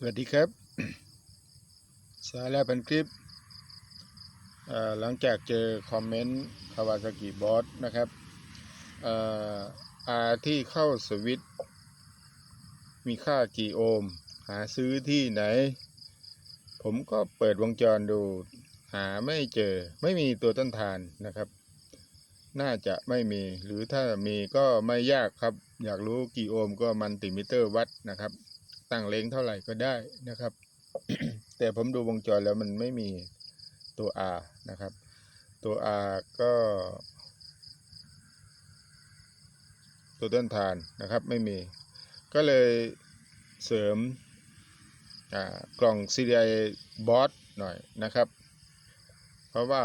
สวัสดีครับสาระเป็นคลิป หลังจากเจอคอมเมนต์คาวาซากิบอสนะครับอาที่เข้าสวิตมีค่ากี่โอห์ม หาซื้อที่ไหน ผมก็เปิดวงจรดู หาไม่เจอ ไม่มีตัวต้นทานนะครับ น่าจะไม่มี หรือถ้ามีก็ไม่ยากครับ อยากรู้กี่โอห์มก็มันติมิเตอร์วัดนะครับ ตั้งเล้งเท่าไหร่ก็ได้นะครับ แต่ผมดูวงจรแล้วมันไม่มีตัว R นะครับ ตัว R ก็ ตัวต้นทานนะครับไม่มี ก็เลยเสริมกล่อง CDI Boss หน่อยนะครับ เพราะว่า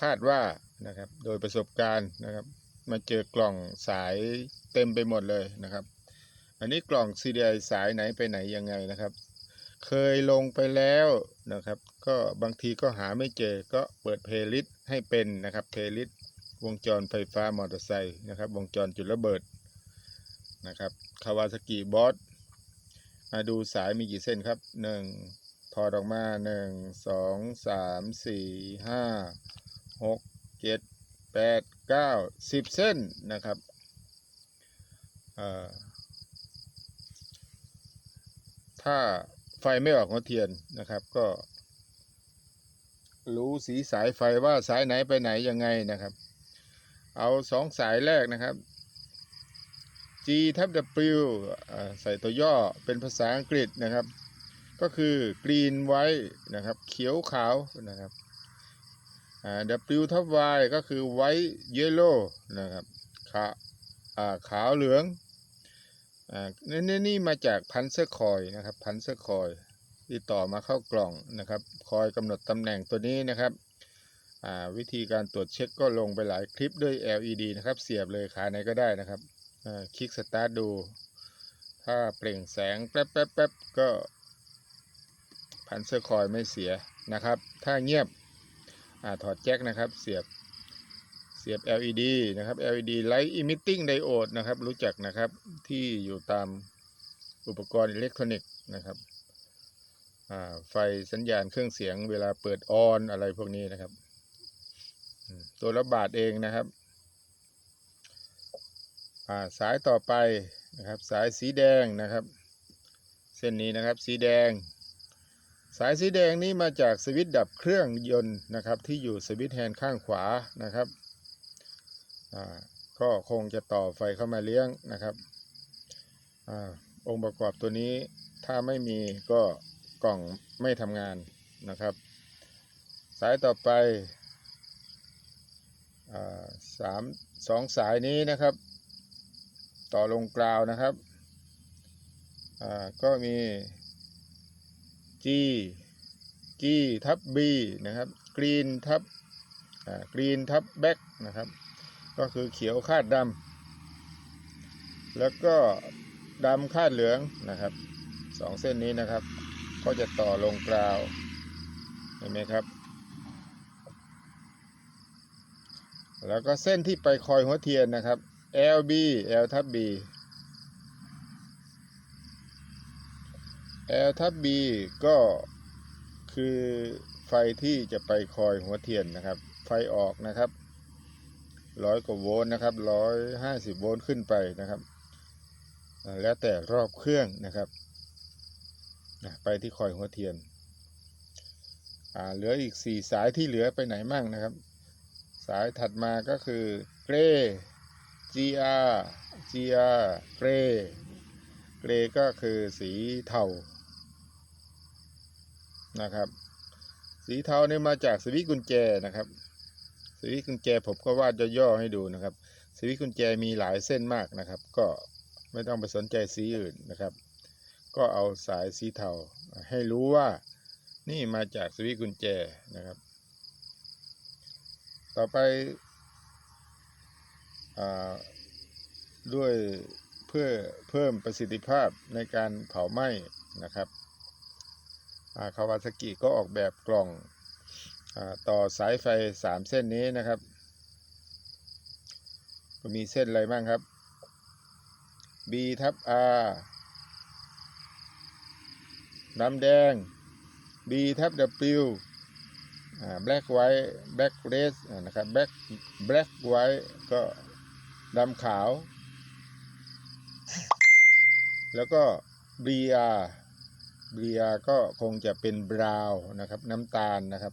คาดว่านะครับ โดยประสบการณ์นะครับ มาเจอกล่องสายเต็มไปหมดเลยนะครับ อันนี้กล่อง CDI สายไหนไปไหนยังไงนะครับ เคยลงไปแล้วนะครับ ก็บางทีก็หาไม่เจอก็เปิดเพลย์ลิสต์ให้เป็นนะครับเพลย์ลิสต์วงจรไฟฟ้ามอเตอร์ไซค์นะครับ วงจรจุดระเบิดนะครับคาวาซากิบอสมาดูสายมีกี่เส้นครับหนึ่งถอดออกมาหนึ่งสองสามสี่ห้าหกเจ็ดแปดเก้าสิบเส้นนะครับอ่อ ถ้าไฟไม่ออกหัวเทียนนะครับ ก็ รู้สีสายไฟว่าสายไหนไปไหนยังไงนะครับ เอาสองสายแรกนะครับ G ทับ W ใส่ตัวย่อเป็นภาษาอังกฤษนะครับ ก็คือกรีนไว้นะครับ เขียวขาวนะครับ W ทับ Y ก็คือไว้เยลโล่นะครับขาวขาวเหลือง นี่นี่นี่มาจากพันเซอร์คอยนะครับ พันเซอร์คอยที่ต่อมาเข้ากล่องนะครับ คอยกำหนดตำแหน่งตัวนี้นะครับวิธีการตรวจเช็คก็ลงไปหลายคลิปด้วย LED นะครับ เสียบเลยขาไหนก็ได้นะครับคลิกสตาร์ทดู ถ้าเปล่งแสงแป๊บแป๊บแป๊บก็พันเซอร์คอยไม่เสียนะครับ ถ้าเงียบอถอดแจ็คนะครับ เสียบ สียบ LED นะครับ LED Light Emitting Diode นะครับ รู้จักนะครับที่อยู่ตามอุปกรณ์อิเล็กทรอนิกส์นะครับไฟสัญญาณเครื่องเสียงเวลาเปิดออนอะไรพวกนี้นะครับ ตัวละบาทเองนะครับาสายต่อไปนะครับ สายสีแดงนะครับ เส้นนี้นะครับสีแดง สายสีแดงนี้มาจากสวิตช์ดับเครื่องยนต์นะครับ ที่อยู่สวิตช์แฮนด์ข้างขวานะครับ ก็คงจะต่อไฟเข้ามาเลี้ยงนะครับอองค์ประกอบตัวนี้ถ้าไม่มีก็กล่องไม่ทำงานนะครับ สายต่อไปอสามสองสายนี้นะครับ ต่อลงกราวนะครับก็มี G G ทับ B นะครับ Green ทับ Green ทับ Back นะครับ ก็คือเขียวคาดดำแล้วก็ดำคาดเหลืองนะครับสองเส้นนี้นะครับ ก็จะต่อลงกราวเห็นไหมครับ แล้วก็เส้นที่ไปคอยหัวเทียนนะครับ LB L ทับ B L ทับ B ก็คือไฟที่จะไปคอยหัวเทียนนะครับ ไฟออกนะครับ ร้อยกว่าโวลต์นะครับร้อยห้าสิบโวลต์ขึ้นไปนะครับ แล้วแต่รอบเครื่องนะครับไปที่คอยหัวเทียนเหลืออีกสี่สายที่เหลือไปไหนมั่งนะครับ สายถัดมาก็คือเกร GR GR เกรเกรก็คือสีเทานะครับ สีเทาเนี่ยมาจากสวิตช์กุญแจนะครับ สวิตกุญแจผมก็วาดย่อๆให้ดูนะครับ สวิตกุญแจมีหลายเส้นมากนะครับ ก็ไม่ต้องไปสนใจสีอื่นนะครับ ก็เอาสายสีเทาให้รู้ว่านี่มาจากสวิตกุญแจนะครับ ต่อไปอด้วยเพื่อเพิ่มประสิทธิภาพในการเผาไหม้นะครับคาวาซากิก็ออกแบบกล่อง ต่อสายไฟสามเส้นนี้นะครับ ก็มีเส้นอะไรบ้างครับ B ทับ R ดำแดง B ทับ W black white black red นะครับ black black white ก็ดำขาว แล้วก็ BR BR ก็คงจะเป็นบราวน์นะครับ น้ำตาลนะครับ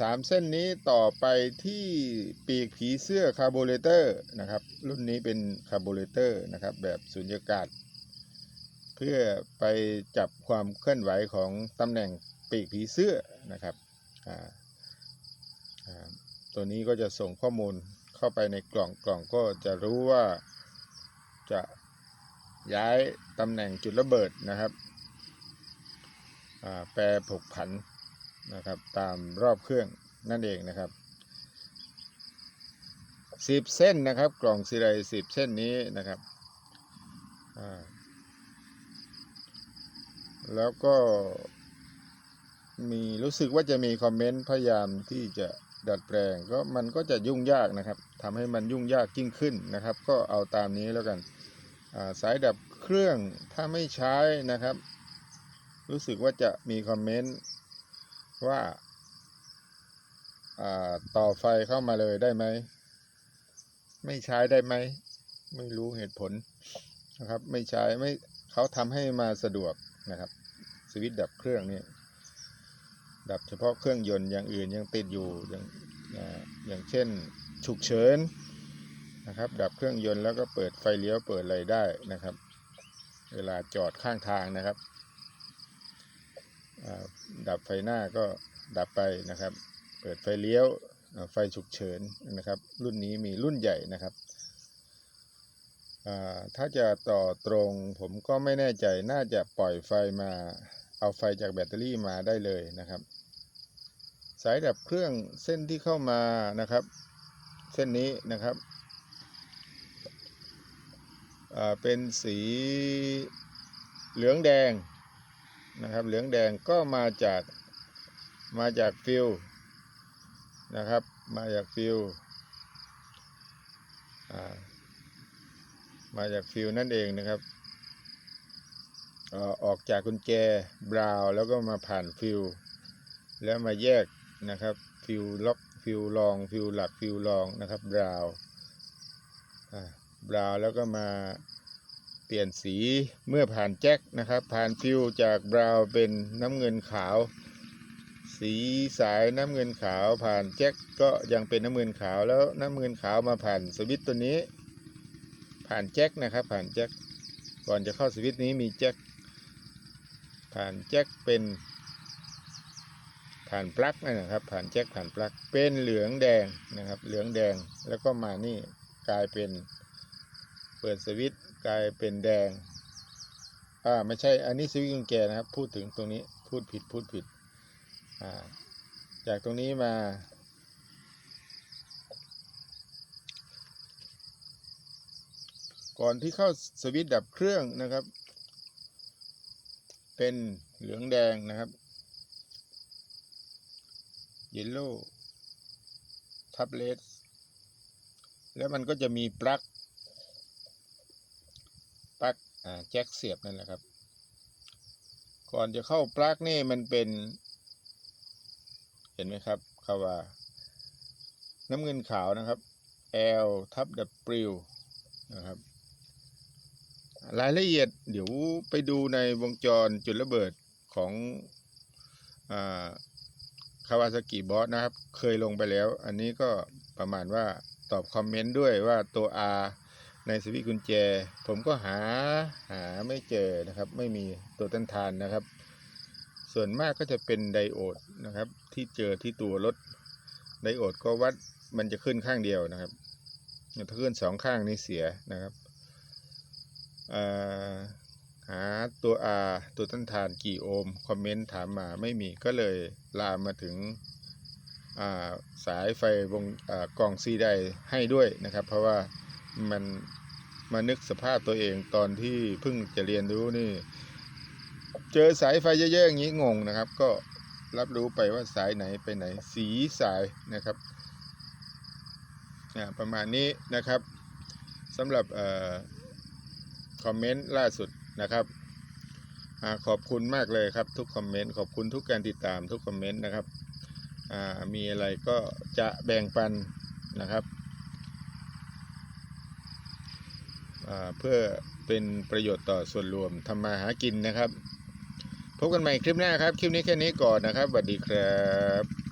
สามเส้นนี้ต่อไปที่ปีกผีเสื้อคาร์โบเรเตอร์นะครับ รุ่นนี้เป็นคาร์โบเรเตอร์นะครับ แบบสุญญากาศ เพื่อไปจับความเคลื่อนไหวของตำแหน่งปีกผีเสื้อนะครับตัวนี้ก็จะส่งข้อมูลเข้าไปในกล่องกล่องก็จะรู้ว่าจะย้ายตำแหน่งจุดระเบิดนะครับแปรผกผัน นะครับ ตามรอบเครื่องนั่นเองนะครับสิบเส้นนะครับ กล่องซีไรสิบเส้นนี้นะครับแล้วก็มีรู้สึกว่าจะมีคอมเมนต์พยายามที่จะดัดแปลงก็มันก็จะยุ่งยากนะครับทำให้มันยุ่งยากยิ่งขึ้นนะครับ ก็เอาตามนี้แล้วกันาสายดับเครื่องถ้าไม่ใช้นะครับ รู้สึกว่าจะมีคอมเมนต์ ว่าต่อไฟเข้ามาเลยได้ไหม ไม่ใช้ได้ไหม ไม่รู้เหตุผลนะครับ ไม่ใช้ไม่เขาทำให้มาสะดวกนะครับ สวิตช์ดับเครื่องนี่ดับเฉพาะเครื่องยนต์อย่างอื่นยังติดอยู่อย่างอย่างเช่นฉุกเฉินนะครับ ดับเครื่องยนต์แล้วก็เปิดไฟเลี้ยวเปิดอะไรได้นะครับ เวลาจอดข้างทางนะครับ ดับไฟหน้าก็ดับไปนะครับ เปิดไฟเลี้ยวไฟฉุกเฉินนะครับ รุ่นนี้มีรุ่นใหญ่นะครับถ้าจะต่อตรงผมก็ไม่แน่ใจน่าจะปล่อยไฟมาเอาไฟจากแบตเตอรี่มาได้เลยนะครับ สายดับเครื่องเส้นที่เข้ามานะครับ เส้นนี้นะครับเป็นสีเหลืองแดง นะครับ เหลืองแดงก็มาจากมาจากฟิลนะครับ มาจากฟิลมาจากฟิลนั่นเองนะครับออกจากกุญแจบราวแล้วก็มาผ่านฟิลแล้วมาแยกนะครับฟิลล็อกฟิลรองฟิลหลักฟิลรองนะครับบราวบราวแล้วก็มา เปลี่ยนสีเมื่อผ่านแจ็คนะครับ ผ่านฟิวจากบราวน์เป็นน้ำเงินขาว สีสายน้ำเงินขาว ผ่านแจ็คก็ยังเป็นน้ำเงินขาวแล้วน้ำเงินขาวมาผ่านสวิตตัวนี้ ผ่านแจ็คนะครับ ผ่านแจ็คก่อนจะเข้าสวิตช์นี้มีแจ็คผ่านแจ็คเป็น ผ่านปลั๊กนั่นนะครับ ผ่านแจ็คผ่านปลั๊กเป็นเหลืองแดงนะครับ เหลืองแดงแล้วก็มานี่กลายเป็น เปิดสวิตช์กลายเป็นแดง อ่าไม่ใช่อันนี้สวิตช์กุญแจนะครับ พูดถึงตรงนี้พูดผิดพูดผิด อ่า จากตรงนี้มา ก่อนที่เข้าสวิตช์ดับเครื่องนะครับ เป็นเหลืองแดงนะครับเยลโล่ทับเลสแล้วมันก็จะมีปลั๊ก แจ็คเสียบนั่นแหละครับ ก่อนจะเข้าปลั๊กนี่มันเป็น เห็นไหมครับคำว่า น้ำเงินขาวนะครับ L ทับ W นะครับ รายละเอียดเดี๋ยวไปดูในวงจรจุดระเบิดของคาวาซากิบอสนะครับ เคยลงไปแล้ว อันนี้ก็ประมาณว่าตอบคอมเมนต์ด้วยว่าตัว R ในสวิตกุญแจ ผมก็หาหาไม่เจอนะครับ ไม่มีตัวต้านทานนะครับ ส่วนมากก็จะเป็นไดโอดนะครับ ที่เจอที่ตัวรถไดโอดก็วัดมันจะขึ้นข้างเดียวนะครับถ้าขึ้นสองข้างนี่เสียนะครับาหาตัว R ตัวต้านทานกี่โอห์มคอมเมนต์ถามมาไม่มีก็เลยลามมาถึงาสายไฟวงอกล่องซีไดให้ด้วยนะครับ เพราะว่ามัน มานึกสภาพตัวเองตอนที่เพิ่งจะเรียนรู้นี่ เจอสายไฟเยอะๆอย่างนี้งงนะครับ ก็รับรู้ไปว่าสายไหนไปไหน สีสายนะครับประมาณนี้นะครับสำหรับออคอมเมนต์ล่าสุดนะครับอขอบคุณมากเลยครับ ทุกคอมเมนต์ขอบคุณทุกการติดตามทุกคอมเมนต์นะครับมีอะไรก็จะแบ่งปันนะครับอ่า เพื่อเป็นประโยชน์ต่อส่วนรวมทำมาหากินนะครับ พบกันใหม่คลิปหน้าครับ คลิปนี้แค่นี้ก่อนนะครับสวัสดีครับ